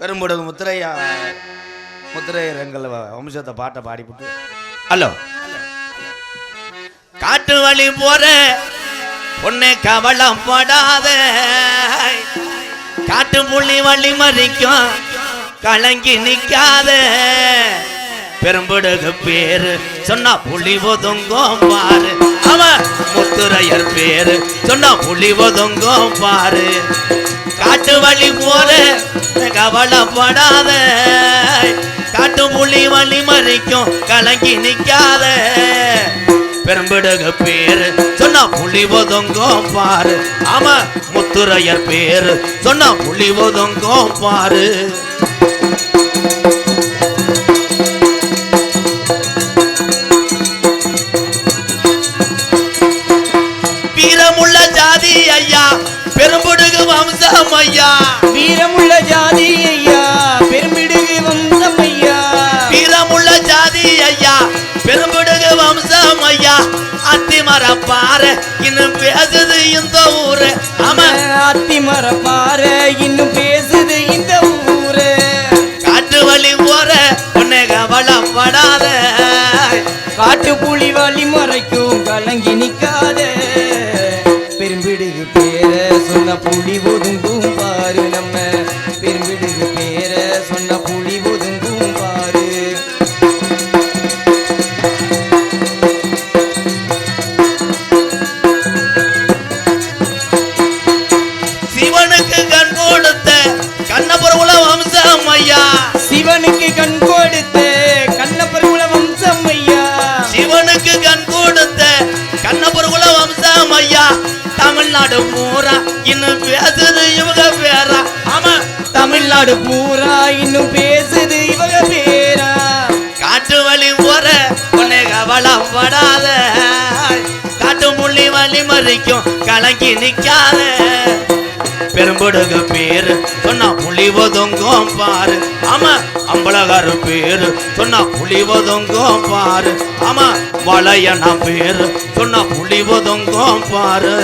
பெரும்புடகு முத்திரையா? முத்திரையர் எங்கள் வம்சத்தை பாட்டை பாடிவிட்டு ஹலோ. காட்டு வழி போற கவலம் படாத. காட்டு புள்ளி வழி மறிக்கும் கலங்கி நிக்காத. பெரும்புடுகு பேரு சொன்னா புலி ஒதுங்கும் பாரு. அவன் முத்துரையர் பேரு சொன்னா புலி ஒதுங்கும் பாரு. காட்டு வழி போற கவலைப்படாத. காட்டு புள்ளி வழி மறைக்கும் கலங்கி நிக்காத. பெரும்பிடுக பேரு சொன்னா புலி ஒதுங்கும் பாரு. ஆமா முத்துரையர் பேரு சொன்னா புலி ஒதுங்கும் பாரு. வீரமுள்ள ஜாதி ஐயா. பெரும்புடுகு வம்சம் ஐயா. வீரமுள்ள ஜாதி ஐயா. பெரும்பிடுகு வம்சம் ஐயா. வீரமுள்ள ஜாதி ஐயா. பெரும்புடுகு வம்சம் ஐயா. அத்திமர பாரு இன்னும் பேசுது இந்த ஊரு. ஆமா. அத்திமர பாற இன்னும் பேசுது இந்த ஊரு. காட்டு வழி போற உன்னை கவலைப்படாத காட்டு புலி வழி மறைக்கும் கலங்கி புலி ஒதுங்க தமிழ்நாடு பூரா இன்னும் பேசுது இவங்க பேரா. ஆமா தமிழ்நாடு பூரா இன்னும் பேசுது இவங்க பேரா. காட்டு வழி போற உன்னை கவலைப்படாத காட்டு முள்ளி வழி மறிக்கும் கலங்கி நிக்காத. பெரும்புடுகு பேரு சொன்னா புலி ஒதுங்கும் பாரு. ஆமா அம்பலகாரு பேரு சொன்னா புலி ஒதுங்கும் பாரு. ஆமா வளையனா பேரு சொன்னா புலி ஒதுங்கும் பாரு.